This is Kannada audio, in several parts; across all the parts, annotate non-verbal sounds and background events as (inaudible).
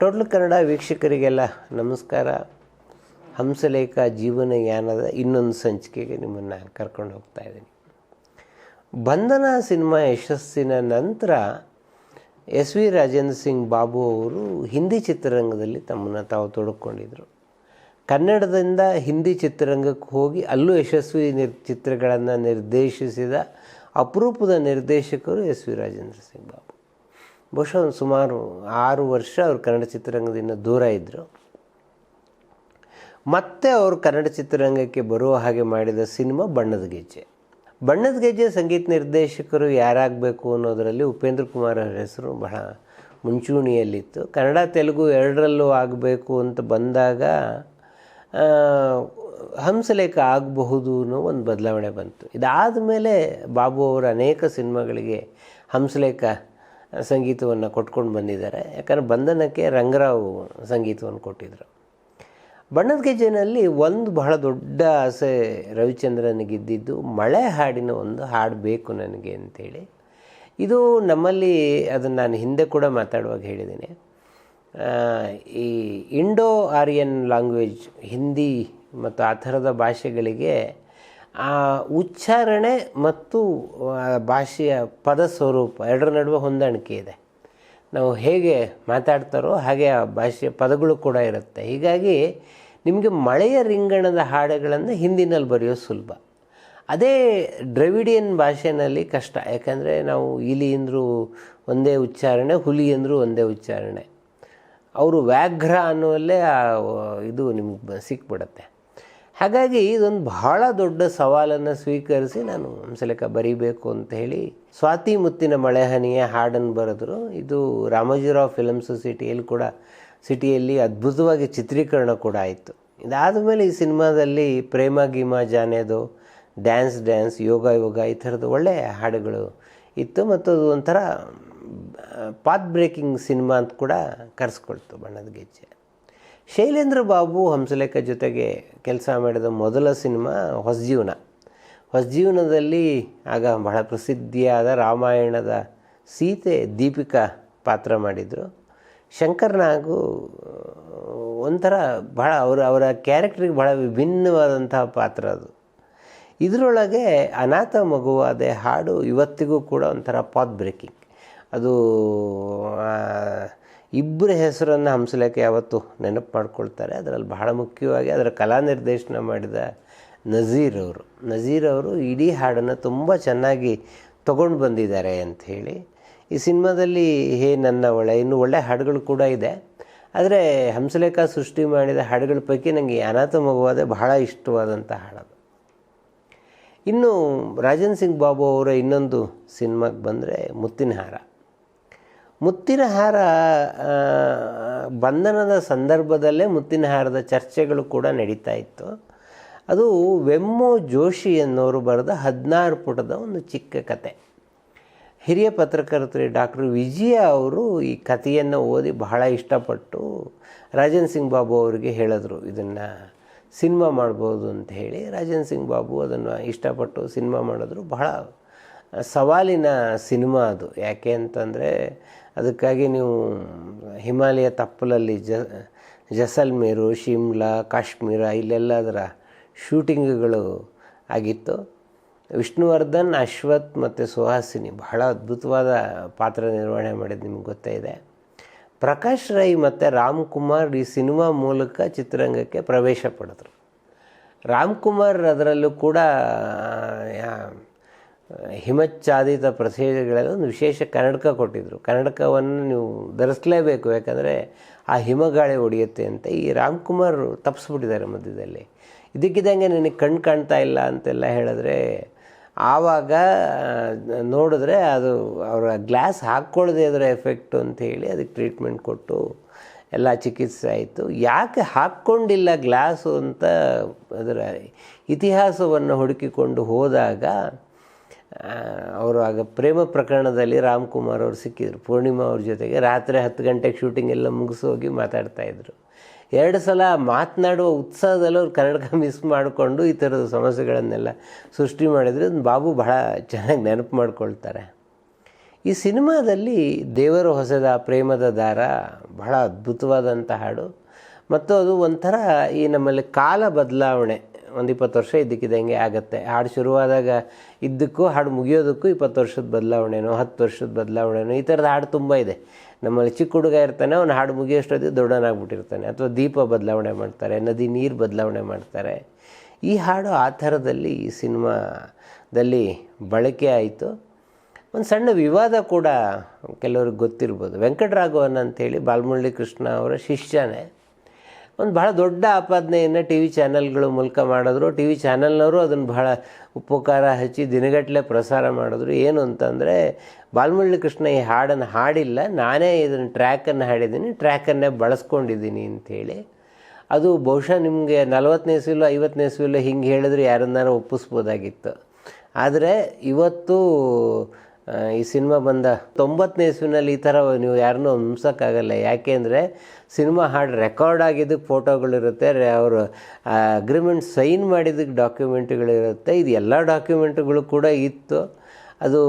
ಟೋಟ್ಲ್ ಕನ್ನಡ ವೀಕ್ಷಕರಿಗೆಲ್ಲ ನಮಸ್ಕಾರ. ಹಂಸಲೇಖ ಜೀವನ ಯಾನದ ಇನ್ನೊಂದು ಸಂಚಿಕೆಗೆ ನಿಮ್ಮನ್ನು ಕರ್ಕೊಂಡು ಹೋಗ್ತಾ ಇದ್ದೀನಿ. ಬಂಧನ ಸಿನಿಮಾ ಯಶಸ್ಸಿನ ನಂತರ ಎಸ್ ವಿ ರಾಜೇಂದ್ರ ಸಿಂಗ್ ಬಾಬು ಅವರು ಹಿಂದಿ ಚಿತ್ರರಂಗದಲ್ಲಿ ತಮ್ಮನ್ನು ತಾವು ತೊಡಕೊಂಡಿದ್ದರು ಕನ್ನಡದಿಂದ ಹಿಂದಿ ಚಿತ್ರರಂಗಕ್ಕೆ ಹೋಗಿ ಅಲ್ಲೂ ಯಶಸ್ವಿ ನಿರ್ ಚಿತ್ರಗಳನ್ನು ನಿರ್ದೇಶಿಸಿದ ಅಪರೂಪದ ನಿರ್ದೇಶಕರು ಎಸ್ ವಿ ರಾಜೇಂದ್ರ ಸಿಂಗ್ ಬಾಬು. ಬಹುಶಃ ಒಂದು ಸುಮಾರು ಆರು ವರ್ಷ ಅವರು ಕನ್ನಡ ಚಿತ್ರರಂಗದಿಂದ ದೂರ ಇದ್ದರು ಮತ್ತೆ ಅವರು ಕನ್ನಡ ಚಿತ್ರರಂಗಕ್ಕೆ ಬರುವ ಹಾಗೆ ಮಾಡಿದ ಸಿನಿಮಾ ಬಣ್ಣದ ಗೆಜ್ಜೆ. ಬಣ್ಣದ ಗೆಜ್ಜೆ ಸಂಗೀತ ನಿರ್ದೇಶಕರು ಯಾರಾಗಬೇಕು ಅನ್ನೋದರಲ್ಲಿ ಉಪೇಂದ್ರ ಕುಮಾರ್ ಅವರ ಹೆಸರು ಬಹಳ ಮುಂಚೂಣಿಯಲ್ಲಿತ್ತು. ಕನ್ನಡ, ತೆಲುಗು ಎರಡರಲ್ಲೂ ಆಗಬೇಕು ಅಂತ ಬಂದಾಗ ಹಂಸಲೇಖ ಆಗಬಹುದು ಅನ್ನೋ ಒಂದು ಬದಲಾವಣೆ ಬಂತು. ಇದಾದ ಮೇಲೆ ಬಾಬು ಅವರು ಅನೇಕ ಸಿನಿಮಾಗಳಿಗೆ ಹಂಸಲೇಖ ಸಂಗೀತವನ್ನು ಕೊಟ್ಕೊಂಡು ಬಂದಿದ್ದಾರೆ. ಯಾಕಂದರೆ ಬಂಧನಕ್ಕೆ ರಂಗರಾವ್ ಸಂಗೀತವನ್ನು ಕೊಟ್ಟಿದ್ದರು ಬಣ್ಣದ ಗೆಜ್ಜೆನಲ್ಲಿ ಒಂದು ಬಹಳ ದೊಡ್ಡ ಆಸೆ ರವಿಚಂದ್ರನಿಗಿದ್ದಿದ್ದು ಮಳೆ ಹಾಡಿನ ಒಂದು ಹಾಡು ಬೇಕು ನನಗೆ ಅಂತೇಳಿ. ಇದು ನಮ್ಮಲ್ಲಿ ಅದನ್ನು ನಾನು ಹಿಂದೆ ಕೂಡ ಮಾತಾಡುವಾಗ ಹೇಳಿದ್ದೀನಿ. ಈ ಇಂಡೋ ಆರ್ಯನ್ ಲ್ಯಾಂಗ್ವೇಜ್, ಹಿಂದಿ ಮತ್ತು ಆ ಥರದ ಭಾಷೆಗಳಿಗೆ ಆ ಉಚ್ಚಾರಣೆ ಮತ್ತು ಭಾಷೆಯ ಪದ ಸ್ವರೂಪ ಎರಡರ ನಡುವೆ ಹೊಂದಾಣಿಕೆ ಇದೆ. ನಾವು ಹೇಗೆ ಮಾತಾಡ್ತಾರೋ ಹಾಗೆ ಆ ಭಾಷೆಯ ಪದಗಳು ಕೂಡ ಇರುತ್ತೆ. ಹೀಗಾಗಿ ನಿಮಗೆ ಮಳೆಯ ರಿಂಗಣದ ಹಾಡುಗಳನ್ನು ಹಿಂದಿನಲ್ಲಿ ಬರೆಯೋದು ಸುಲಭ. ಅದೇ ದ್ರವಿಡಿಯನ್ ಭಾಷೆನಲ್ಲಿ ಕಷ್ಟ. ಯಾಕಂದರೆ ನಾವು ಇಲಿ ಅಂದರೂ ಒಂದೇ ಉಚ್ಚಾರಣೆ, ಹುಲಿ ಅಂದರೂ ಒಂದೇ ಉಚ್ಚಾರಣೆ. ಅವರು ವ್ಯಾಘ್ರ ಅನ್ನುವಲ್ಲೇ ಇದು ನಿಮ್ಗೆ ಸಿಕ್ಬಿಡತ್ತೆ. ಹಾಗಾಗಿ ಇದೊಂದು ಬಹಳ ದೊಡ್ಡ ಸವಾಲನ್ನು ಸ್ವೀಕರಿಸಿ ನಾನು ಹಂಸಲೇಖ ಬರೀಬೇಕು ಅಂತ ಹೇಳಿ ಸ್ವಾತಿ ಮುತ್ತಿನ ಮಳೆಹನಿಯ ಹಾಡನ್ನು ಬರೆದ್ರು. ಇದು ರಾಮೋಜಿರಾವ್ ಫಿಲಮ್ ಸೊಸೈಟಿಯಲ್ಲಿ ಕೂಡ ಸಿಟಿಯಲ್ಲಿ ಅದ್ಭುತವಾಗಿ ಚಿತ್ರೀಕರಣ ಕೂಡ ಆಯಿತು. ಇದಾದ ಮೇಲೆ ಈ ಸಿನಿಮಾದಲ್ಲಿ ಪ್ರೇಮ ಗೀಮಾ ಜಾನೇದು ಡ್ಯಾನ್ಸ್ ಡ್ಯಾನ್ಸ್, ಯೋಗ ಯೋಗ ಈ ಥರದ್ದು ಒಳ್ಳೆಯ ಹಾಡುಗಳು ಇತ್ತು. ಮತ್ತು ಅದು ಒಂಥರ ಪಾತ್ ಬ್ರೇಕಿಂಗ್ ಸಿನಿಮಾ ಅಂತ ಕೂಡ ಕರೆಸ್ಕೊಳ್ತು ಬಣ್ಣದ ಗೆಜ್ಜೆ. ಶೈಲೇಂದ್ರ ಬಾಬು ಹಂಸಲೇಖ ಜೊತೆಗೆ ಕೆಲಸ ಮಾಡಿದ ಮೊದಲ ಸಿನಿಮಾ ಹೊಸಜೀವನ. ಹೊಸಜೀವನದಲ್ಲಿ ಆಗ ಬಹಳ ಪ್ರಸಿದ್ಧಿಯಾದ ರಾಮಾಯಣದ ಸೀತೆ ದೀಪಿಕಾ ಪಾತ್ರ ಮಾಡಿದರು. ಶಂಕರ್ನಾಗು ಒಂಥರ ಬಹಳ ಅವರ ಅವರ ಕ್ಯಾರೆಕ್ಟ್ರಿಗೆ ಬಹಳ ವಿಭಿನ್ನವಾದಂತಹ ಪಾತ್ರ ಅದು. ಇದರೊಳಗೆ ಅನಾಥ ಮಗುವಾದ ಹಾಡು ಇವತ್ತಿಗೂ ಕೂಡ ಒಂಥರ ಪಾತ್ ಬ್ರೇಕಿಂಗ್ ಅದು ಇಬ್ಬರ ಹೆಸರನ್ನು ಹಂಸಲೇಖ ಯಾವತ್ತು ನೆನಪು ಮಾಡ್ಕೊಳ್ತಾರೆ. ಅದರಲ್ಲಿ ಬಹಳ ಮುಖ್ಯವಾಗಿ ಅದರ ಕಲಾ ನಿರ್ದೇಶನ ಮಾಡಿದ ನಜೀರ್ ಅವರು. ನಜೀರ್ ಅವರು ಇಡೀ ಹಾಡನ್ನು ತುಂಬ ಚೆನ್ನಾಗಿ ತಗೊಂಡು ಬಂದಿದ್ದಾರೆ ಅಂತ ಹೇಳಿ. ಈ ಸಿನಿಮಾದಲ್ಲಿ ಹೇ ನನ್ನ ಒಳ್ಳೆ ಇನ್ನು ಒಳ್ಳೆ ಹಾಡುಗಳು ಕೂಡ ಇದೆ. ಆದರೆ ಹಂಸಲೇಖ ಸೃಷ್ಟಿ ಮಾಡಿದ ಹಾಡುಗಳ ಪೈಕಿ ನನಗೆ ಅನಾಥ ಮಗುವಾದ ಬಹಳ ಇಷ್ಟವಾದಂಥ ಹಾಡದು ಇನ್ನು ರಾಜನ್ ಸಿಂಗ್ ಬಾಬು ಅವರ ಇನ್ನೊಂದು ಸಿನಿಮಾಗೆ ಬಂದರೆ ಮುತ್ತಿನ ಹಾರ. ಮುತ್ತಿನ ಹಾರ ಬಂಧನದ ಸಂದರ್ಭದಲ್ಲೇ ಮುತ್ತಿನ ಹಾರದ ಚರ್ಚೆಗಳು ಕೂಡ ನಡೀತಾ ಇತ್ತು. ಅದು ವೆಮ್ಮು ಜೋಶಿ ಅನ್ನೋರು ಬರೆದ ಹದಿನಾರು ಪುಟದ ಒಂದು ಚಿಕ್ಕ ಕತೆ. ಹಿರಿಯ ಪತ್ರಕರ್ತರಿ ಡಾಕ್ಟರ್ ವಿಜಯ ಅವರು ಈ ಕಥೆಯನ್ನು ಓದಿ ಬಹಳ ಇಷ್ಟಪಟ್ಟು ರಾಜನ್ ಸಿಂಗ್ ಬಾಬು ಅವರಿಗೆ ಹೇಳಿದ್ರು, ಇದನ್ನು ಸಿನಿಮಾ ಮಾಡ್ಬೋದು ಅಂತ ಹೇಳಿ. ರಾಜನ್ ಸಿಂಗ್ ಬಾಬು ಅದನ್ನು ಇಷ್ಟಪಟ್ಟು ಸಿನಿಮಾ ಮಾಡಿದ್ರು. ಬಹಳ ಸವಾಲಿನ ಸಿನಿಮಾ ಅದು. ಯಾಕೆ ಅಂತಂದರೆ ಅದಕ್ಕಾಗಿ ನೀವು ಹಿಮಾಲಯ ತಪ್ಪಲಲ್ಲಿ ಜ, ಜಸಲ್ಮೇರು, ಶಿಮ್ಲಾ, ಕಾಶ್ಮೀರ ಇಲ್ಲೆಲ್ಲ ಅದರ ಶೂಟಿಂಗ್ಗಳು ಆಗಿತ್ತು. ವಿಷ್ಣುವರ್ಧನ್, ಅಶ್ವಥ್ ಮತ್ತು ಸುಹಾಸಿನಿ ಬಹಳ ಅದ್ಭುತವಾದ ಪಾತ್ರ ನಿರ್ವಹಣೆ ಮಾಡಿದ್ದು ನಿಮ್ಗೆ ಗೊತ್ತೇ ಇದೆ. ಪ್ರಕಾಶ್ ರೈ ಮತ್ತು ರಾಮ್ ಕುಮಾರ್ ಈ ಸಿನಿಮಾ ಮೂಲಕ ಚಿತ್ರರಂಗಕ್ಕೆ ಪ್ರವೇಶ ಪಡೆದರು. ರಾಮ್ ಕುಮಾರ್ ಅದರಲ್ಲೂ ಕೂಡ ಹಿಮಚ್ಛಾದಿತ ಪ್ರದೇಶಗಳಲ್ಲಿ ಒಂದು ವಿಶೇಷ ಕನ್ನಡಕ ಕೊಟ್ಟಿದ್ದರು ಕನ್ನಡಕವನ್ನು ನೀವು ಧರಿಸಲೇಬೇಕು. ಯಾಕಂದರೆ ಆ ಹಿಮಗಾಳಿ ಹೊಡೆಯುತ್ತೆ ಅಂತ ಈ ರಾಮ್ಕುಮಾರ್ ತಪ್ಪಿಸ್ಬಿಟ್ಟಿದ್ದಾರೆ ಮಧ್ಯದಲ್ಲಿ. ಇದಕ್ಕಿದ್ದಂಗೆ ನನಗೆ ಕಣ್ಣು ಕಾಣ್ತಾ ಇಲ್ಲ ಅಂತೆಲ್ಲ ಹೇಳಿದ್ರೆ ಆವಾಗ ನೋಡಿದ್ರೆ ಅದು ಅವರ ಗ್ಲಾಸ್ ಹಾಕ್ಕೊಳ್ಳದೆ ಅದರ ಎಫೆಕ್ಟು ಅಂತ ಹೇಳಿ ಅದಕ್ಕೆ ಟ್ರೀಟ್ಮೆಂಟ್ ಕೊಟ್ಟು ಎಲ್ಲ ಚಿಕಿತ್ಸೆ ಆಯಿತು. ಯಾಕೆ ಹಾಕ್ಕೊಂಡಿಲ್ಲ ಗ್ಲಾಸು ಅಂತ ಅದರ ಇತಿಹಾಸವನ್ನು ಹುಡುಕಿಕೊಂಡು ಹೋದಾಗ ಅವರು ಆಗ ಪ್ರೇಮ ಪ್ರಕರಣದಲ್ಲಿ ರಾಮ್ಕುಮಾರ್ ಅವರು ಸಿಕ್ಕಿದ್ರು. ಪೂರ್ಣಿಮಾ ಅವ್ರ ಜೊತೆಗೆ ರಾತ್ರಿ ಹತ್ತು ಗಂಟೆಗೆ ಶೂಟಿಂಗ್ ಎಲ್ಲ ಮುಗಿಸಿ ಮಾತಾಡ್ತಾ ಮಾತಾಡ್ತಾಯಿದ್ರು ಎರಡು ಸಲ ಮಾತನಾಡುವ ಉತ್ಸಾಹದಲ್ಲಿ ಅವ್ರು ಕನ್ನಡಕ (laughs) ಮಿಸ್ ಮಾಡಿಕೊಂಡು ಈ ಥರದ ಸಮಸ್ಯೆಗಳನ್ನೆಲ್ಲ ಸೃಷ್ಟಿ ಮಾಡಿದರೆ. ಬಾಬು ಬಹಳ ಚೆನ್ನಾಗಿ ನೆನಪು ಮಾಡ್ಕೊಳ್ತಾರೆ. ಈ ಸಿನಿಮಾದಲ್ಲಿ ದೇವರು ಹೊಸದ ಪ್ರೇಮದ ದಾರ ಬಹಳ ಅದ್ಭುತವಾದಂಥ ಹಾಡು. ಮತ್ತು ಅದು ಒಂಥರ ಈ ನಮ್ಮಲ್ಲಿ ಕಾಲ ಬದಲಾವಣೆ. ಒಂದು ಇಪ್ಪತ್ತು ವರ್ಷ ಇದ್ದಕ್ಕಿದ್ದಂಗೆ ಆಗುತ್ತೆ. ಹಾಡು ಶುರುವಾದಾಗ ಇದ್ದಕ್ಕೂ, ಹಾಡು ಮುಗಿಯೋದಕ್ಕೂ ಇಪ್ಪತ್ತು ವರ್ಷದ ಬದಲಾವಣೆನೋ, ಹತ್ತು ವರ್ಷದ ಬದಲಾವಣೆನೋ, ಈ ಥರದ ಹಾಡು ತುಂಬ ಇದೆ. ನಮ್ಮಲ್ಲಿ ಚಿಕ್ಕ ಹುಡುಗ ಇರ್ತಾನೆ, ಅವನು ಹಾಡು ಮುಗಿಯೋಷ್ಟೊತ್ತಿಗೆ ದೊಡ್ಡನಾಗ್ಬಿಟ್ಟಿರ್ತಾನೆ. ಅಥವಾ ದೀಪ ಬದಲಾವಣೆ ಮಾಡ್ತಾರೆ, ನದಿ ನೀರು ಬದಲಾವಣೆ ಮಾಡ್ತಾರೆ. ಈ ಹಾಡು ಆ ಥರದಲ್ಲಿ ಈ ಸಿನಿಮಾದಲ್ಲಿ ಬಳಕೆ ಆಯಿತು. ಒಂದು ಸಣ್ಣ ವಿವಾದ ಕೂಡ ಕೆಲವ್ರಿಗೆ ಗೊತ್ತಿರ್ಬೋದು. ವೆಂಕಟರಾಘವನ್ ಅಂತೇಳಿ ಬಾಲ್ಮುರಳಿ ಕೃಷ್ಣ ಅವರ ಶಿಷ್ಯನೇ. ಒಂದು ಬಹಳ ದೊಡ್ಡ ಆಪಾದನೆಯನ್ನು ಟಿ ವಿ ಚಾನಲ್ಗಳ ಮೂಲಕ ಮಾಡಿದ್ರು. ಟಿ ವಿ ಚಾನಲ್ನವರು ಅದನ್ನು ಬಹಳ ಉಪಕಾರ ಹಚ್ಚಿ ದಿನಗಟ್ಟಲೆ ಪ್ರಸಾರ ಮಾಡಿದ್ರು. ಏನು ಅಂತಂದರೆ ಬಾಲ್ಮುರಳಿ ಕೃಷ್ಣ ಈ ಹಾಡನ್ನು ಹಾಡಿಲ್ಲ. ನಾನೇ ಇದನ್ನು ಟ್ರ್ಯಾಕನ್ನು ಹಾಡಿದ್ದೀನಿ. ಟ್ರ್ಯಾಕನ್ನೇ ಬಳಸ್ಕೊಂಡಿದ್ದೀನಿ ಅಂಥೇಳಿ. ಅದು ಬಹುಶಃ ನಿಮಗೆ ನಲವತ್ತನೇ ಇಸ್ವಿಲೋ ಐವತ್ತನೇ ಇಸ್ವಿಲೋ ಹಿಂಗೆ ಹೇಳಿದ್ರೆ ಯಾರನ್ನಾರು ಒಪ್ಪಿಸ್ಬೋದಾಗಿತ್ತು. ಆದರೆ ಇವತ್ತು ಈ ಸಿನಿಮಾ ಬಂದ ತೊಂಬತ್ತನೇ ಇಸ್ವಿನಲ್ಲಿ ಈ ಥರ ನೀವು ಯಾರನ್ನೂ ಹಿಂಸಕ್ಕಾಗಲ್ಲ. ಯಾಕೆ ಅಂದರೆ ಸಿನಿಮಾ ಹಾಡು ರೆಕಾರ್ಡ್ ಆಗಿದ್ದಕ್ಕೆ ಫೋಟೋಗಳಿರುತ್ತೆ ಅವರು ಅಗ್ರಿಮೆಂಟ್ ಸೈನ್ ಮಾಡಿದ್ದಕ್ಕೆ ಡಾಕ್ಯುಮೆಂಟ್ಗಳಿರುತ್ತೆ ಇದು ಎಲ್ಲ ಡಾಕ್ಯುಮೆಂಟ್ಗಳು ಕೂಡ ಇತ್ತು. ಅದು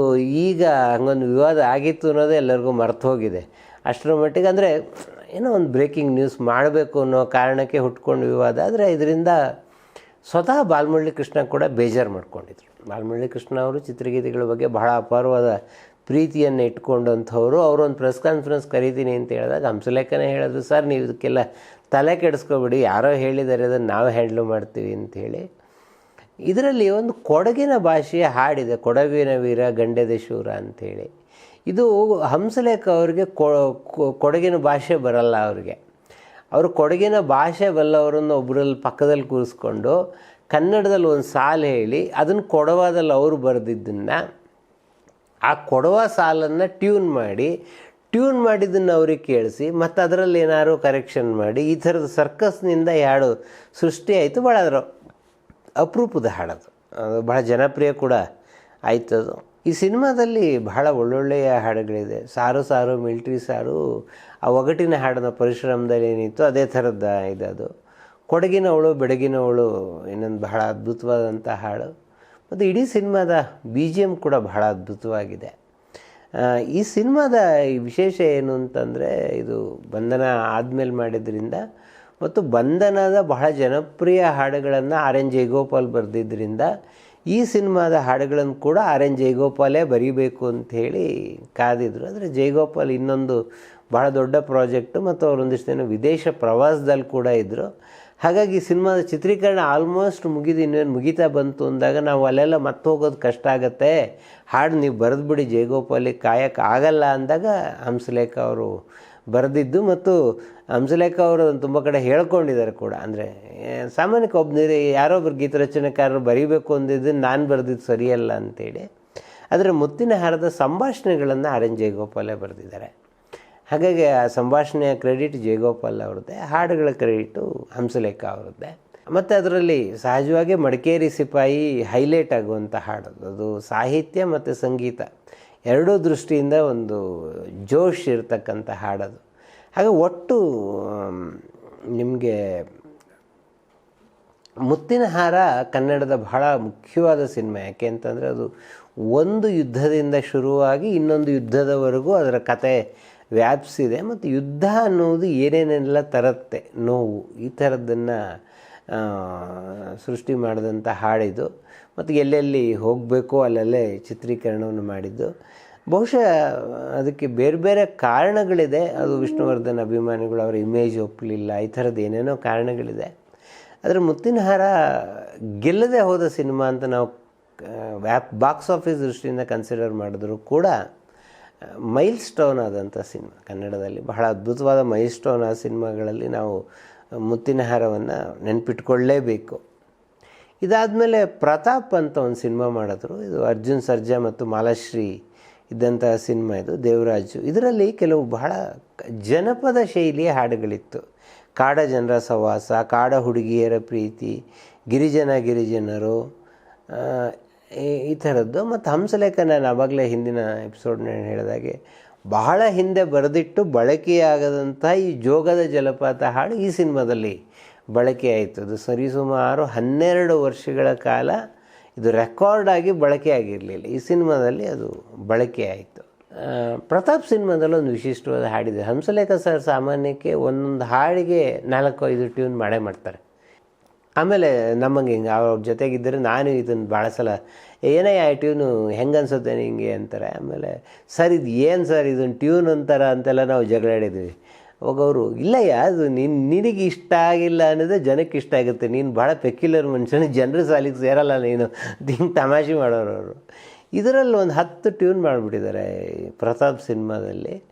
ಈಗ ಹಂಗೊಂದು ವಿವಾದ ಆಗಿತ್ತು ಅನ್ನೋದೇ ಎಲ್ಲರಿಗೂ ಮರ್ತು ಹೋಗಿದೆ. ಅಷ್ಟರ ಮಟ್ಟಿಗೆ ಅಂದರೆ ಏನೋ ಒಂದು ಬ್ರೇಕಿಂಗ್ ನ್ಯೂಸ್ ಮಾಡಬೇಕು ಅನ್ನೋ ಕಾರಣಕ್ಕೆ ಹುಟ್ಕೊಂಡು ವಿವಾದ. ಆದರೆ ಇದರಿಂದ ಸ್ವತಃ ಬಾಲ್ಮುರಳಿ ಕೃಷ್ಣ ಕೂಡ ಬೇಜಾರು ಮಾಡ್ಕೊಂಡಿದ್ರು. ಬಾಲ್ಮುರಳಿ ಕೃಷ್ಣ ಅವರು ಚಿತ್ರಗೀತೆಗಳ ಬಗ್ಗೆ ಬಹಳ ಅಪಾರವಾದ ಪ್ರೀತಿಯನ್ನು ಇಟ್ಕೊಂಡಂಥವ್ರು. ಅವರೊಂದು ಪ್ರೆಸ್ ಕಾನ್ಫರೆನ್ಸ್ ಕರೀತೀನಿ ಅಂತ ಹೇಳಿದಾಗ ಹಂಸಲೇಖನೇ ಹೇಳಿದ್ರು, ಸರ್, ನೀವು ಇದಕ್ಕೆಲ್ಲ ತಲೆ ಕೆಡಿಸ್ಕೊಬೇಡಿ. ಯಾರೋ ಹೇಳಿದ್ದಾರೆ, ಅದನ್ನು ನಾವು ಹ್ಯಾಂಡ್ಲ್ ಮಾಡ್ತೀವಿ ಅಂಥೇಳಿ ಇದರಲ್ಲಿ ಒಂದು ಕೊಡಗಿನ ಭಾಷೆಯ ಹಾಡಿದೆ, ಕೊಡಗಿನ ವೀರ, ಗಂಡೆದ ಶೂರ ಅಂಥೇಳಿ ಇದು ಹಂಸಲೇಖ ಅವರಿಗೆ ಕೊಡಗಿನ ಭಾಷೆ ಬರಲ್ಲ ಅವ್ರಿಗೆ. ಅವರು ಕೊಡಗಿನ ಭಾಷೆ ಬಲ್ಲವರನ್ನು ಒಬ್ಬರಲ್ಲಿ ಪಕ್ಕದಲ್ಲಿ ಕೂರಿಸ್ಕೊಂಡು ಕನ್ನಡದಲ್ಲಿ ಒಂದು ಸಾಲು ಹೇಳಿ, ಅದನ್ನು ಕೊಡವಾದಲ್ಲಿ ಅವರು ಬರೆದಿದ್ದನ್ನು ಆ ಕೊಡವ ಸಾಲನ್ನು ಟ್ಯೂನ್ ಮಾಡಿ, ಟ್ಯೂನ್ ಮಾಡಿದ್ದನ್ನು ಅವ್ರಿಗೆ ಕೇಳಿಸಿ, ಮತ್ತು ಅದರಲ್ಲಿ ಏನಾದ್ರು ಕರೆಕ್ಷನ್ ಮಾಡಿ, ಈ ಥರದ ಸರ್ಕಸ್ನಿಂದ ಈ ಹಾಡು ಸೃಷ್ಟಿ ಆಯಿತು ಭಾಳ ಅದರ ಅಪರೂಪದ ಹಾಡದು. ಅದು ಬಹಳ ಜನಪ್ರಿಯ ಕೂಡ ಆಯ್ತದು ಈ ಸಿನಿಮಾದಲ್ಲಿ ಬಹಳ ಒಳ್ಳೊಳ್ಳೆಯ ಹಾಡುಗಳಿದೆ. ಸಾರು ಸಾರು, ಮಿಲ್ಟ್ರಿ ಸಾರು, ಆ ಒಗಟಿನ ಹಾಡನ್ನು ಪರಿಶ್ರಮದಲ್ಲಿ ಏನಿತ್ತು, ಅದೇ ಥರದ ಇದೆ ಅದು. ಕೊಡಗಿನವಳು, ಬೆಡಗಿನವಳು ಇನ್ನೊಂದು ಬಹಳ ಅದ್ಭುತವಾದಂಥ ಹಾಡು. ಮತ್ತು ಇಡೀ ಸಿನಿಮಾದ ಬಿ ಜಿ ಎಂ ಕೂಡ ಬಹಳ ಅದ್ಭುತವಾಗಿದೆ. ಈ ಸಿನಿಮಾದ ವಿಶೇಷ ಏನು ಅಂತಂದರೆ, ಇದು ಬಂಧನ ಆದಮೇಲೆ ಮಾಡಿದ್ರಿಂದ ಮತ್ತು ಬಂಧನದ ಬಹಳ ಜನಪ್ರಿಯ ಹಾಡುಗಳನ್ನು ಆರ್ ಎನ್ ಜಯಗೋಪಾಲ್ ಬರೆದಿದ್ದರಿಂದ ಈ ಸಿನಿಮಾದ ಹಾಡುಗಳನ್ನು ಕೂಡ ಆರ್ ಎನ್ ಜಯಗೋಪಾಲೇ ಬರೀಬೇಕು ಅಂಥೇಳಿ ಕಾದಿದ್ರು. ಆದರೆ ಜಯಗೋಪಾಲ್ ಇನ್ನೊಂದು ಬಹಳ ದೊಡ್ಡ ಪ್ರಾಜೆಕ್ಟು ಮತ್ತು ಅವರೊಂದಿಷ್ಟು ದಿನ ವಿದೇಶ ಪ್ರವಾಸದಲ್ಲಿ ಕೂಡ ಇದ್ದರು. ಹಾಗಾಗಿ ಸಿನಿಮಾದ ಚಿತ್ರೀಕರಣ ಆಲ್ಮೋಸ್ಟ್ ಮುಗಿದು ಇನ್ನೇನು ಮುಗಿತಾ ಬಂತು ಅಂದಾಗ ನಾವು ಅಲ್ಲೆಲ್ಲ ಮತ್ತೆ ಹೋಗೋದು ಕಷ್ಟ ಆಗುತ್ತೆ. ಹಾಡು ನೀವು ಬರೆದ್ಬಿಡಿ ಜಯಗೋಪಾಲಿ ಕಾಯಕ್ಕೆ ಆಗಲ್ಲ ಅಂದಾಗ ಹಂಸಲೇಖ ಅವರು ಬರೆದಿದ್ದು ಮತ್ತು ಹಂಸಲೇಖ ಅವರು ತುಂಬ ಕಡೆ ಹೇಳ್ಕೊಂಡಿದ್ದಾರೆ ಕೂಡ. ಅಂದರೆ ಸಾಮಾನ್ಯಕ್ಕೆ ಒಬ್ಬ ಯಾರೋ ಗೀತ ರಚನೆಕಾರರು ಬರೀಬೇಕು ಅಂದಿದ್ದು ನಾನು ಬರೆದಿದ್ದು ಸರಿಯಲ್ಲ ಅಂತೇಳಿ. ಆದರೆ, ಮುತ್ತಿನ ಹಾರದ ಸಂಭಾಷಣೆಗಳನ್ನು ಆರ್ ಎನ್ ಜಯಗೋಪಾಲೇ ಬರೆದಿದ್ದಾರೆ. ಹಾಗಾಗಿ ಆ ಸಂಭಾಷಣೆಯ ಕ್ರೆಡಿಟ್ ಜಯಗೋಪಾಲ್ ಅವ್ರದ್ದೇ, ಹಾಡುಗಳ ಕ್ರೆಡಿಟು ಹಂಸಲೇಖ ಅವ್ರದ್ದೇ. ಮತ್ತು ಅದರಲ್ಲಿ ಸಹಜವಾಗಿ ಮಡಿಕೇರಿ ಸಿಪಾಯಿ ಹೈಲೈಟ್ ಆಗುವಂಥ ಹಾಡು ಅದು ಸಾಹಿತ್ಯ ಮತ್ತು ಸಂಗೀತ. ಎರಡೂ ದೃಷ್ಟಿಯಿಂದ ಒಂದು ಜೋಶ್ ಇರತಕ್ಕಂಥ ಹಾಡದು. ಹಾಗೆ ಒಟ್ಟು ನಿಮಗೆ ಮುತ್ತಿನ ಹಾರ ಕನ್ನಡದ ಬಹಳ ಮುಖ್ಯವಾದ ಸಿನಿಮಾ. ಯಾಕೆ ಅಂತಂದರೆ ಅದು ಒಂದು ಯುದ್ಧದಿಂದ ಶುರುವಾಗಿ ಇನ್ನೊಂದು ಯುದ್ಧದವರೆಗೂ ಅದರ ಕತೆ ವ್ಯಾಪಿಸಿದೆ ಮತ್ತು ಯುದ್ಧ ಅನ್ನೋದು ಏನೇನೆಲ್ಲ ತರುತ್ತೆ ನೋವು, ಈ ಥರದ್ದನ್ನು ಸೃಷ್ಟಿ ಮಾಡಿದಂಥ ಹಾಡಿದು ಮತ್ತು ಎಲ್ಲೆಲ್ಲಿ ಹೋಗಬೇಕು ಅಲ್ಲಲ್ಲೇ ಚಿತ್ರೀಕರಣವನ್ನು ಮಾಡಿದ್ದು. ಬಹುಶಃ ಅದಕ್ಕೆ ಬೇರೆ ಬೇರೆ ಕಾರಣಗಳಿದೆ. ಅದು ವಿಷ್ಣುವರ್ಧನ್ ಅಭಿಮಾನಿಗಳು ಅವರ ಇಮೇಜ್ ಒಪ್ಪಲಿಲ್ಲ, ಈ ಥರದ್ದು ಏನೇನೋ ಕಾರಣಗಳಿದೆ. ಆದರೆ ಮುತ್ತಿನ ಹಾರ ಗೆಲ್ಲದೆ ಹೋದ ಸಿನಿಮಾ ಅಂತ ನಾವು ವ್ಯಾಪ್, ಬಾಕ್ಸ್ ಆಫೀಸ್ ದೃಷ್ಟಿಯಿಂದ ಕನ್ಸಿಡರ್ ಮಾಡಿದ್ರು ಕೂಡ ಮೈಲ್ ಸ್ಟೋನ್ ಆದಂಥ ಸಿನಿಮಾ. ಕನ್ನಡದಲ್ಲಿ ಬಹಳ ಅದ್ಭುತವಾದ ಮೈಲ್ ಸ್ಟೋನ್ ಆ ಸಿನಿಮಾಗಳಲ್ಲಿ ನಾವು ಮುತ್ತಿನ ಹಾರವನ್ನು ನೆನ್ಪಿಟ್ಕೊಳ್ಳೇಬೇಕು. ಇದಾದಮೇಲೆ ಪ್ರತಾಪ್ ಅಂತ ಒಂದು ಸಿನಿಮಾ ಮಾಡಿದ್ರು. ಇದು ಅರ್ಜುನ್ ಸರ್ಜಾ ಮತ್ತು ಮಾಲಾಶ್ರೀ ಇದ್ದಂತಹ ಸಿನಿಮಾ ಇದು, ದೇವರಾಜು. ಇದರಲ್ಲಿ ಕೆಲವು ಬಹಳ ಜನಪದ ಶೈಲಿಯ ಹಾಡುಗಳಿತ್ತು. ಕಾಡ ಜನರ ಸವಾಸ ಕಾಡ ಹುಡುಗಿಯರ ಪ್ರೀತಿ, ಗಿರಿಜನ ಗಿರಿಜನರು ಈ- ಥರದ್ದು ಮತ್ತು ಹಂಸಲೇಖ ನಾನು ಆವಾಗಲೇ ಹಿಂದಿನ ಎಪಿಸೋಡ್ನಲ್ಲಿ ಹೇಳಿದಾಗೆ ಬಹಳ ಹಿಂದೆ ಬರೆದಿಟ್ಟು ಬಳಕೆಯಾಗದಂಥ ಈ ಜೋಗದ ಜಲಪಾತ ಹಾಡು ಈ ಸಿನಿಮಾದಲ್ಲಿ ಬಳಕೆಯಾಯಿತು ಅದು ಸರಿಸುಮಾರು ಹನ್ನೆರಡು ವರ್ಷಗಳ ಕಾಲ ಇದು ರೆಕಾರ್ಡ್ ಆಗಿ ಬಳಕೆ ಆಗಿರಲಿಲ್ಲ. ಈ ಸಿನಿಮಾದಲ್ಲಿ ಅದು ಬಳಕೆಯಾಯಿತು ಪ್ರತಾಪ್ ಸಿನಿಮಾದಲ್ಲಿ ಒಂದು ವಿಶಿಷ್ಟವಾದ ಹಾಡಿದೆ. ಹಂಸಲೇಖ ಸರ್ ಸಾಮಾನ್ಯಕ್ಕೆ ಒಂದೊಂದು ಹಾಡಿಗೆ ನಾಲ್ಕು ಐದು ಟ್ಯೂನ್ ಮಾಡೇ ಮಾಡ್ತಾರೆ. ಆಮೇಲೆ ನಮಗೆ ಹಿಂಗೆ, ಅವ್ರ ಜೊತೆಗಿದ್ದರೆ ನಾನು ಇದನ್ನು ಭಾಳ ಸಲ, ಏನೇ ಆ ಟ್ಯೂನು ಹೆಂಗೆ ಅನ್ಸುತ್ತೆ ನಿಂಗೆ ಅಂತಾರೆ. ಆಮೇಲೆ, ಸರ್, ಇದು ಏನು ಸರ್ ಇದನ್ನು ಟ್ಯೂನ್ ಅಂತಾರ? ಅಂತೆಲ್ಲ ನಾವು ಜಗಳಾಡಿದ್ವಿ ಅವಾಗ ಅವರು, ಇಲ್ಲಯ್ಯ, ಅದು ನಿನ್ನ ನಿನಗೆ ಇಷ್ಟ ಆಗಿಲ್ಲ ಅನ್ನೋದೇ ಜನಕ್ಕೆ ಇಷ್ಟ ಆಗುತ್ತೆ. ನೀನು ಭಾಳ ಪೆಕ್ಯುಲರ್ ಮನುಷ್ಯನ, ಜನರ ಸಾಲಿಗೆ ಸೇರಲ್ಲ ನೀನು. ಹಿಂಗೆ ತಮಾಷೆ ಮಾಡೋರು ಅವರು. ಇದರಲ್ಲಿ ಒಂದು ಹತ್ತು ಟ್ಯೂನ್ ಮಾಡಿಬಿಟ್ಟಿದ್ದಾರೆ ಪ್ರತಾಪ್ ಸಿನಿಮಾದಲ್ಲಿ.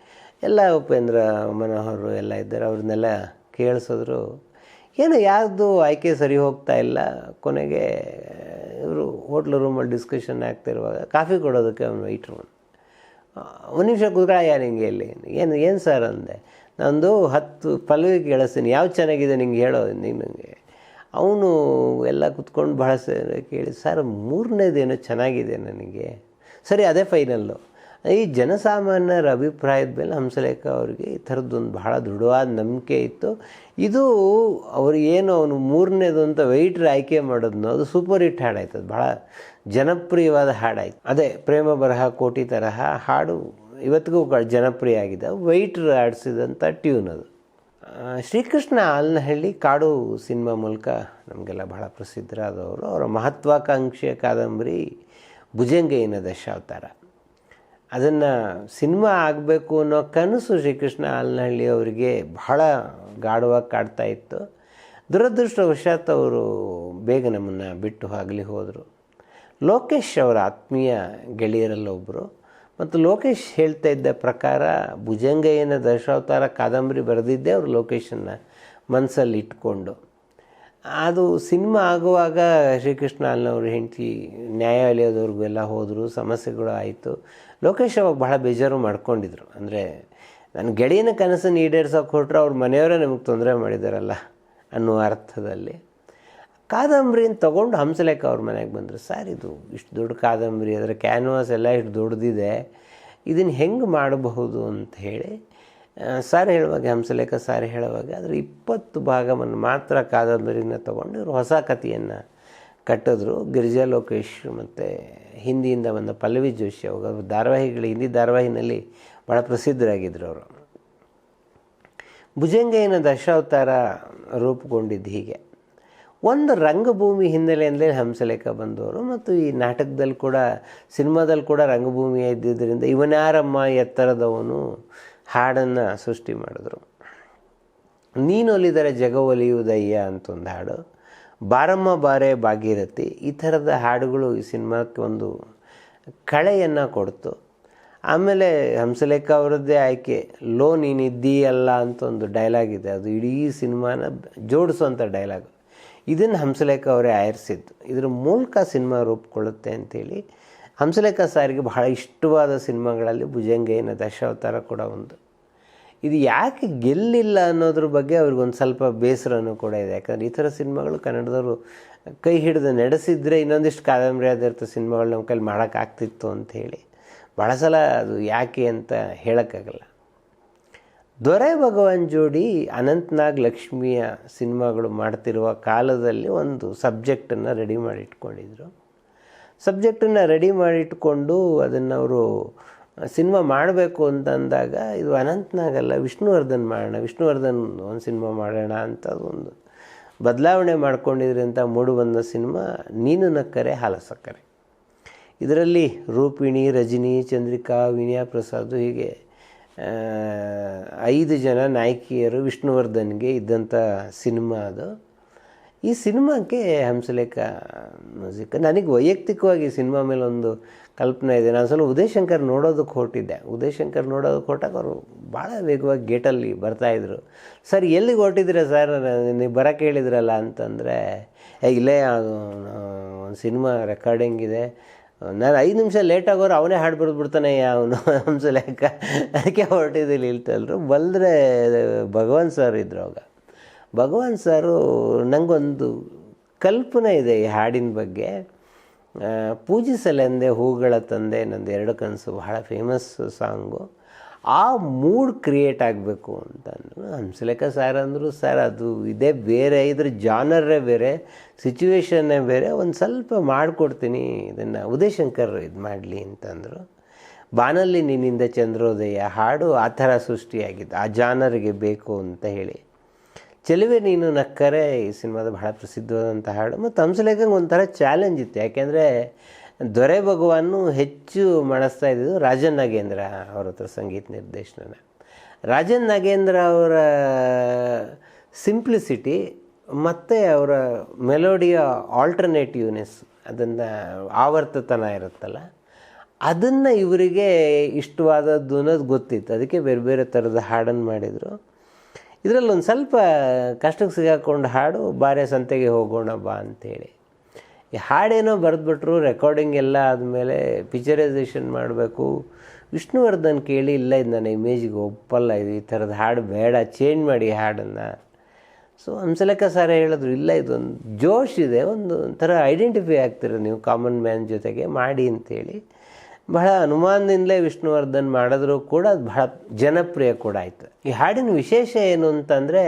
ಎಲ್ಲ ಉಪೇಂದ್ರ ಮನೋಹರ್ ಎಲ್ಲ ಇದ್ದಾರೆ, ಅವ್ರನ್ನೆಲ್ಲ ಕೇಳಿಸಿದ್ರು. ಏನು ಯಾರ್ದು ಆಯ್ಕೆ ಸರಿ ಹೋಗ್ತಾ ಇಲ್ಲ. ಕೊನೆಗೆ ಇವರು ಹೋಟ್ಲ್ ರೂಮಲ್ಲಿ ಡಿಸ್ಕಷನ್ ಆಗ್ತಿರುವಾಗ ಕಾಫಿ ಕೊಡೋದಕ್ಕೆ ಅವನು ವೈಟ್ರು ಒಂದು ನಿಮಿಷ ಕುತ್ಕೊಳ್ಳಯ್ಯ ನಿಂಗೆ ಇಲ್ಲಿ. ಏನು ಏನು ಸರ್ ಅಂದೆ. ನಂದು ಹತ್ತು ಪಲ್ವಿ ಕೇಳಿಸ್ತೀನಿ. ಯಾವ್ದು ಚೆನ್ನಾಗಿದೆ ನಿಂಗೆ ಹೇಳೋ ನಿನಗೆ ಅವನು ಎಲ್ಲ ಕುತ್ಕೊಂಡು ಭಾಳ ಕೇಳಿ ಸರ್ ಮೂರನೇದೇನೋ ಚೆನ್ನಾಗಿದೆ ನನಗೆ. ಸರಿ, ಅದೇ ಫೈನಲ್ಲು ಈ ಜನಸಾಮಾನ್ಯರ ಅಭಿಪ್ರಾಯದ ಮೇಲೆ ಹಂಸಲೇಖ ಅವರಿಗೆ ಈ ಥರದ್ದೊಂದು ಬಹಳ ದೃಢವಾದ ನಂಬಿಕೆ ಇತ್ತು. ಇದು ಅವ್ರಿಗೆ ಏನು ಅವನು ಮೂರನೇದು ಅಂತ ವೆಯ್ಟ್ರ್ ಆಯ್ಕೆ ಮಾಡೋದನ್ನು ಅದು ಸೂಪರ್ ಹಿಟ್ ಹಾಡಾಯ್ತು ಅದು ಭಾಳ ಜನಪ್ರಿಯವಾದ ಹಾಡಾಯ್ತು ಅದೇ, ಪ್ರೇಮ ಬರಹ, ಕೋಟಿ ತರಹ ಹಾಡು ಇವತ್ತಿಗೂ ಜನಪ್ರಿಯ ಆಗಿದೆ. ವೈಟ್ರ್ ಆಡಿಸಿದಂಥ ಟ್ಯೂನ್ ಅದು. ಶ್ರೀಕೃಷ್ಣ ಆಲ್ನಹಳ್ಳಿ ಕಾಡು ಸಿನಿಮಾ ಮೂಲಕ ನಮಗೆಲ್ಲ ಬಹಳ ಪ್ರಸಿದ್ಧರಾದವರು. ಅವರ ಮಹತ್ವಾಕಾಂಕ್ಷೆಯ ಕಾದಂಬರಿ ಭುಜಂಗಯ್ಯನ ದಶಾವತಾರ ಅದನ್ನು ಸಿನಿಮಾ ಆಗಬೇಕು ಅನ್ನೋ ಕನಸು ಶ್ರೀಕೃಷ್ಣ ಆಲ್ನಹಳ್ಳಿ ಅವರಿಗೆ ಬಹಳ ಗಾಢವಾಗಿ ಕಾಡ್ತಾ ಇತ್ತು. ದುರದೃಷ್ಟವಶಾತ್ ಅವರು ಬೇಗ ನಮ್ಮನ್ನು ಬಿಟ್ಟು ಆಗಲಿ ಹೋದರು. ಲೋಕೇಶ್ ಅವರ ಆತ್ಮೀಯ ಗೆಳೆಯರಲ್ಲೊಬ್ಬರು ಮತ್ತು ಲೋಕೇಶ್ ಹೇಳ್ತಾ ಇದ್ದ ಪ್ರಕಾರ ಭುಜಂಗಯ್ಯನ ದಶಾವತಾರ ಕಾದಂಬರಿ ಬರೆದಿದ್ದೇ ಅವರು ಲೋಕೇಶನ್ನು ಮನಸ್ಸಲ್ಲಿ ಇಟ್ಕೊಂಡು. ಅದು ಸಿನಿಮಾ ಆಗುವಾಗ ಶ್ರೀಕೃಷ್ಣ ಅಲ್ಲವ್ರ ಹೆಂಡತಿ ನ್ಯಾಯಾಲಯದವ್ರಿಗೂ ಎಲ್ಲ ಹೋದರು, ಸಮಸ್ಯೆಗಳು ಆಯಿತು. ಲೋಕೇಶ್ ಅವಾಗ ಬಹಳ ಬೇಜಾರು ಮಾಡ್ಕೊಂಡಿದ್ರು. ಅಂದರೆ ನನ್ನ ಗೆಳೆಯನ ಕನಸನ್ನು ಈಡೇರ್ಸೋಕೆ ಹೊರಟ್ರೆ ಅವ್ರ ಮನೆಯವರೇ ನಮಗೆ ತೊಂದರೆ ಮಾಡಿದಾರಲ್ಲ ಅನ್ನೋ ಅರ್ಥದಲ್ಲಿ ಕಾದಂಬರಿನ ತೊಗೊಂಡು ಹಂಸಲೇಖ ಅವ್ರ ಮನೆಗೆ ಬಂದರು. ಸರ್ ಇದು ಇಷ್ಟು ದೊಡ್ಡ ಕಾದಂಬರಿ, ಅದರ ಕ್ಯಾನ್ವಾಸ್ ಎಲ್ಲ ಇಷ್ಟು ದೊಡ್ಡದಿದೆ ಇದನ್ನು ಹೆಂಗೆ ಮಾಡಬಹುದು? ಅಂತ ಹೇಳಿ ಸರ್ ಹೇಳುವಾಗ, ಹಂಸಲೇಖ ಸಾರ್ ಹೇಳುವಾಗ, ಅದರ ಇಪ್ಪತ್ತು ಭಾಗವನ್ನು ಮಾತ್ರ ಕಾದಂಬರಿನ ತೊಗೊಂಡು ಇವರು ಹೊಸ ಕಥೆಯನ್ನು ಕಟ್ಟಿದ್ರು ಗಿರಿಜಾ ಲೋಕೇಶ್ ಮತ್ತು ಹಿಂದಿಯಿಂದ ಬಂದ ಪಲ್ಲವಿ ಜೋಶಿ ಅವ್ರು ಧಾರಾವಾಹಿಗಳು ಹಿಂದಿ ಧಾರಾವಾಹಿನಲ್ಲಿ ಭಾಳ ಪ್ರಸಿದ್ಧರಾಗಿದ್ದರು ಅವರು. ಭುಜಂಗಯ್ಯನ ದಶಾವತಾರ ರೂಪುಗೊಂಡಿದ್ದು ಹೀಗೆ. ಒಂದು ರಂಗಭೂಮಿ ಹಿನ್ನೆಲೆಯಿಂದಲೇ ಹಂಸಲೇಖ ಬಂದವರು ಮತ್ತು ಈ ನಾಟಕದಲ್ಲಿ ಕೂಡ, ಸಿನಿಮಾದಲ್ಲಿ ಕೂಡ ರಂಗಭೂಮಿ ಇದ್ದಿದ್ದರಿಂದ ಇವನಾರಮ್ಮ ಎತ್ತರದವನು ಹಾಡನ್ನು ಸೃಷ್ಟಿ ಮಾಡಿದ್ರು. ನೀನು ಒಲಿದರೆ ಜಗ ಒಲಿಯುವುದಯ್ಯ ಅಂತ ಒಂದು ಹಾಡು. ಬಾರಮ್ಮ ಬಾರೆ ಭಾಗೀರಥಿ ಈ ಥರದ ಹಾಡುಗಳು ಈ ಸಿನಿಮಾಕ್ಕೆ ಒಂದು ಕಳೆಯನ್ನು ಕೊಡ್ತು. ಆಮೇಲೆ ಹಂಸಲೇಖ ಅವರದ್ದೇ ಆಯ್ಕೆ, ಲೋ ನೀನಿದ್ದೀಯಲ್ಲ ಅಂತ ಒಂದು ಡೈಲಾಗ್ ಇದೆ. ಅದು ಇಡೀ ಸಿನಿಮಾನ ಜೋಡಿಸುವಂಥ ಡೈಲಾಗ್ ಇದನ್ನು ಹಂಸಲೇಖ ಅವರೇ ಆಯರಿಸಿದ್ದು ಇದ್ರ ಮೂಲಕ ಸಿನಿಮಾ ರೂಪುಕೊಳ್ಳುತ್ತೆ ಅಂತೇಳಿ ಹಂಸಲೇಖ ಸಾರಿಗೆ ಬಹಳ ಇಷ್ಟವಾದ ಸಿನಿಮಾಗಳಲ್ಲಿ ಭುಜಂಗಯ್ಯನ ದಶಾವತಾರ ಕೂಡ ಒಂದು. ಇದು ಯಾಕೆ ಗೆಲ್ಲಿಲ್ಲ ಅನ್ನೋದ್ರ ಬಗ್ಗೆ ಅವ್ರಿಗೊಂದು ಸ್ವಲ್ಪ ಬೇಸರನೂ ಕೂಡ ಇದೆ. ಯಾಕಂದರೆ ಈ ಥರ ಸಿನಿಮಾಗಳು ಕನ್ನಡದವರು ಕೈ ಹಿಡಿದು ನಡೆಸಿದ್ರೆ ಇನ್ನೊಂದಿಷ್ಟು ಕಾದಂಬರಿ ಆದಿರ್ತ ಸಿನಿಮಾಗಳು ನಮ್ಮ ಕೈಲಿ ಮಾಡೋಕ್ಕಾಗ್ತಿತ್ತು ಅಂತ ಹೇಳಿ. ಭಾಳ ಸಲ ಅದು ಯಾಕೆ ಅಂತ ಹೇಳೋಕ್ಕಾಗಲ್ಲ. ದೊರೆ ಭಗವಾನ್ ಜೋಡಿ ಅನಂತ್ನಾಗ್ ಲಕ್ಷ್ಮಿಯ ಸಿನಿಮಾಗಳು ಮಾಡ್ತಿರುವ ಕಾಲದಲ್ಲಿ ಒಂದು ಸಬ್ಜೆಕ್ಟನ್ನು ರೆಡಿ ಮಾಡಿ ಇಟ್ಕೊಂಡಿದ್ರು ಸಬ್ಜೆಕ್ಟನ್ನು ರೆಡಿ ಮಾಡಿಟ್ಕೊಂಡು ಅದನ್ನು ಅವರು ಸಿನಿಮಾ ಮಾಡಬೇಕು ಅಂತಂದಾಗ ಇದು ಅನಂತನಾಗಲ್ಲ, ವಿಷ್ಣುವರ್ಧನ್ ಮಾಡೋಣ, ವಿಷ್ಣುವರ್ಧನ್ ಒಂದು ಸಿನಿಮಾ ಮಾಡೋಣ ಅಂತ ಒಂದು ಬದಲಾವಣೆ ಮಾಡ್ಕೊಂಡಿದ್ರಿಂದ ಮೂಡು ಬಂದ ಸಿನಿಮಾ ನೀನು ನಕ್ಕರೆ, ಹಾಲ ಸಕ್ಕರೆ. ಇದರಲ್ಲಿ ರೂಪಿಣಿ, ರಜನಿ, ಚಂದ್ರಿಕಾ, ವಿನಯಾ ಪ್ರಸಾದ್ ಹೀಗೆ ಐದು ಜನ ನಾಯಕಿಯರು ವಿಷ್ಣುವರ್ಧನ್ಗೆ ಇದ್ದಂಥ ಸಿನಿಮಾ ಅದು. ಈ ಸಿನಿಮಾಕ್ಕೆ ಹಂಸಲೇಖ ಮ್ಯೂಸಿಕ್. ನನಗೆ ವೈಯಕ್ತಿಕವಾಗಿ ಈ ಸಿನಿಮಾ ಮೇಲೆ ಒಂದು ಕಲ್ಪನೆ ಇದೆ. ನಾನು ಸ್ವಲ್ಪ ಉದಯ್ ಶಂಕರ್ ನೋಡೋದಕ್ಕೆ ಹೊರಟಿದ್ದೆ. ಉದಯ್ ಶಂಕರ್ ನೋಡೋದಕ್ಕೆ ಹೊರಟಾಗ ಅವರು ಭಾಳ ವೇಗವಾಗಿ ಗೇಟಲ್ಲಿ ಬರ್ತಾಯಿದ್ರು ಸರ್, ಎಲ್ಲಿಗೆ ಹೊರಟಿದ್ರೆ ಸರ್? ನೀವು ಬರೋಕ್ಕೆ ಹೇಳಿದ್ರಲ್ಲ ಅಂತಂದರೆ ಇಲ್ಲೇ ಒಂದು ಸಿನಿಮಾ ರೆಕಾರ್ಡಿಂಗ್ ಇದೆ. ನಾನು ಐದು ನಿಮಿಷ ಲೇಟ್ ಆಗೋರು ಅವನೇ ಹಾಡು ಬರೆದು ಬಿಡ್ತಾನೆ ಅವನು ಹಂಸಲೇಖ. ಅದಕ್ಕೆ ಹೊರಟಿದ್ದಿಲ್ಲ ಇಲ್ತಲ್ರು ಬಲ್ದ್ರೆ ಭಗವಾನ್ ಸರ್ ಇದ್ರು ಅವಾಗ. ಭಗವಾನ್ ಸರು ನನಗೊಂದು ಕಲ್ಪನೆ ಇದೆ ಈ ಹಾಡಿನ ಬಗ್ಗೆ. ಪೂಜಿಸಲೆಂದೆ ಹೂಗಳ ತಂದೆ ನಂದು ಎರಡು ಕನಸು, ಬಹಳ ಫೇಮಸ್ ಸಾಂಗು ಆ ಮೂಡ್ ಕ್ರಿಯೇಟ್ ಆಗಬೇಕು ಅಂತ ಹಂಸಲೇಖ ಸರ್ ಅಂದರು, ಸರ್, ಅದು ಇದೇ ಬೇರೆ, ಇದ್ರ ಜಾನರೇ ಬೇರೆ ಸಿಚುವೇಶನ್ನೇ ಬೇರೆ, ಒಂದು ಸ್ವಲ್ಪ ಮಾಡಿಕೊಡ್ತೀನಿ, ಇದನ್ನು ಉದಯಶಂಕರ್ ಇದು ಮಾಡಲಿ ಅಂತಂದರು ಬಾನಲ್ಲಿ ನಿನ್ನಿಂದ ಚಂದ್ರೋದಯ, ಹಾಡು ಆ ಥರ ಸೃಷ್ಟಿಯಾಗಿದ್ದು ಆ ಜಾನರಿಗೆ ಬೇಕು ಅಂತ ಹೇಳಿ. ಚೆಲುವೆ ನೀನು ನಕ್ಕರೆ, ಈ ಸಿನಿಮಾದ ಬಹಳ ಪ್ರಸಿದ್ಧವಾದಂಥ ಹಾಡು ಮತ್ತು ಹಂಸಲೇಖಂಗೆ ಒಂಥರ ಚಾಲೆಂಜ್ ಇತ್ತು. ಯಾಕೆಂದರೆ ದೊರೆ ಭಗವಾನು ಹೆಚ್ಚು ಮಾಡಿಸ್ತಾ ಇದ್ದಿದ್ದು ರಾಜನ್ ನಾಗೇಂದ್ರ ಅವ್ರ ಹತ್ರ ಸಂಗೀತ ನಿರ್ದೇಶನ ರಾಜನ್ ನಾಗೇಂದ್ರ ಅವರ ಸಿಂಪ್ಲಿಸಿಟಿ ಮತ್ತು ಅವರ ಮೆಲೋಡಿಯ ಆಲ್ಟರ್ನೇಟಿವ್ನೆಸ್ ಅದನ್ನು ಆವರ್ತತನ ಇರುತ್ತಲ್ಲ, ಅದನ್ನು ಇವರಿಗೆ ಇಷ್ಟವಾದದ್ದು ಅನ್ನೋದು ಗೊತ್ತಿತ್ತು. ಅದಕ್ಕೆ ಬೇರೆ ಬೇರೆ ಥರದ ಹಾಡನ್ನು ಮಾಡಿದರು. ಇದರಲ್ಲಿ ಒಂದು ಸ್ವಲ್ಪ ಕಷ್ಟಕ್ಕೆ ಸಿಗಾಕೊಂಡು ಹಾಡು, ಬಾರೆ ಸಂತೆಗೆ ಹೋಗೋಣ ಬಾ ಅಂತೇಳಿ. ಈ ಹಾಡೇನೋ ಬರೆದ್ಬಿಟ್ರು ರೆಕಾರ್ಡಿಂಗ್ ಎಲ್ಲ ಆದಮೇಲೆ ಪಿಕ್ಚರೈಸೇಷನ್ ಮಾಡಬೇಕು. ವಿಷ್ಣುವರ್ಧನ್ ಕೇಳಿ, ಇಲ್ಲ, ಇದು ನನ್ನ ಇಮೇಜಿಗೆ ಒಪ್ಪಲ್ಲ, ಇದು ಈ ಥರದ ಹಾಡು ಬೇಡ ಚೇಂಜ್ ಮಾಡಿ ಹಾಡನ್ನು. ಸೊ ಹಂಸಲೇಖ ಸರ್ ಹೇಳಿದ್ರು, ಇಲ್ಲ, ಇದೊಂದು ಜೋಶ್ ಇದೆ, ಒಂದು ಒಂಥರ ಐಡೆಂಟಿಫೈ ಆಗ್ತೀರ ನೀವು ಕಾಮನ್ ಮ್ಯಾನ್ ಜೊತೆಗೆ, ಮಾಡಿ ಅಂತೇಳಿ. ಬಹಳ ಅನುಮಾನದಿಂದಲೇ ವಿಷ್ಣುವರ್ಧನ್ ಮಾಡಿದ್ರು ಕೂಡ ಅದು ಬಹಳ ಜನಪ್ರಿಯ ಕೂಡ ಆಯಿತು. ಈ ಹಾಡಿನ ವಿಶೇಷ ಏನು ಅಂತಂದರೆ,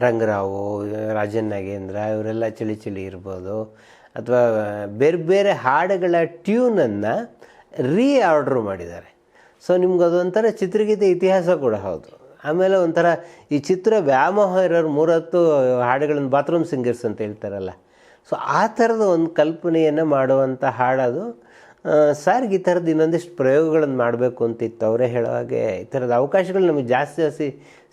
ರಂಗರಾವು, ರಾಜನ್ ನಾಗೇಂದ್ರ, ಇವರೆಲ್ಲ ಚಳಿ ಚಳಿ ಇರ್ಬೋದು, ಅಥವಾ ಬೇರೆ ಬೇರೆ ಹಾಡುಗಳ ಟ್ಯೂನನ್ನು ರೀ ಆರ್ಡ್ರು ಮಾಡಿದ್ದಾರೆ. ಸೊ, ನಿಮ್ಗೆ ಅದೊಂಥರ ಚಿತ್ರಗೀತೆ ಇತಿಹಾಸ ಕೂಡ ಹೌದು. ಆಮೇಲೆ ಒಂಥರ ಈ ಚಿತ್ರ ವ್ಯಾಮೋಹ ಇರೋರು ಮೂರತ್ತು ಹಾಡುಗಳನ್ನು ಬಾತ್ರೂಮ್ ಸಿಂಗರ್ಸ್ ಅಂತ ಹೇಳ್ತಾರಲ್ಲ ಸೊ ಆ ಥರದ ಒಂದು ಕಲ್ಪನೆಯನ್ನು ಮಾಡುವಂಥ ಹಾಡದು ಸಾರಿಗೆ ಈ ಥರದ್ದು ಇನ್ನೊಂದಿಷ್ಟು ಪ್ರಯೋಗಗಳನ್ನು ಮಾಡಬೇಕು ಅಂತಿತ್ತು. ಅವರೇ ಹೇಳೋ ಹಾಗೆ ಈ ಥರದ ಅವಕಾಶಗಳು ನಮಗೆ ಜಾಸ್ತಿ ಜಾಸ್ತಿ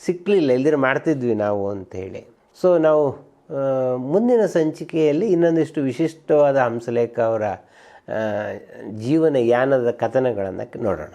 ಸಿಕ್ಕಲಿಲ್ಲ ಇಲ್ದಿರ ಮಾಡ್ತಿದ್ವಿ ನಾವು ಅಂಥೇಳಿ ಸೊ ನಾವು ಮುಂದಿನ ಸಂಚಿಕೆಯಲ್ಲಿ ಇನ್ನೊಂದಿಷ್ಟು ವಿಶಿಷ್ಟವಾದ ಹಂಸಲೇಖ ಅವರ ಜೀವನ ಯಾನದ ಕಥನಗಳನ್ನು ನೋಡೋಣ.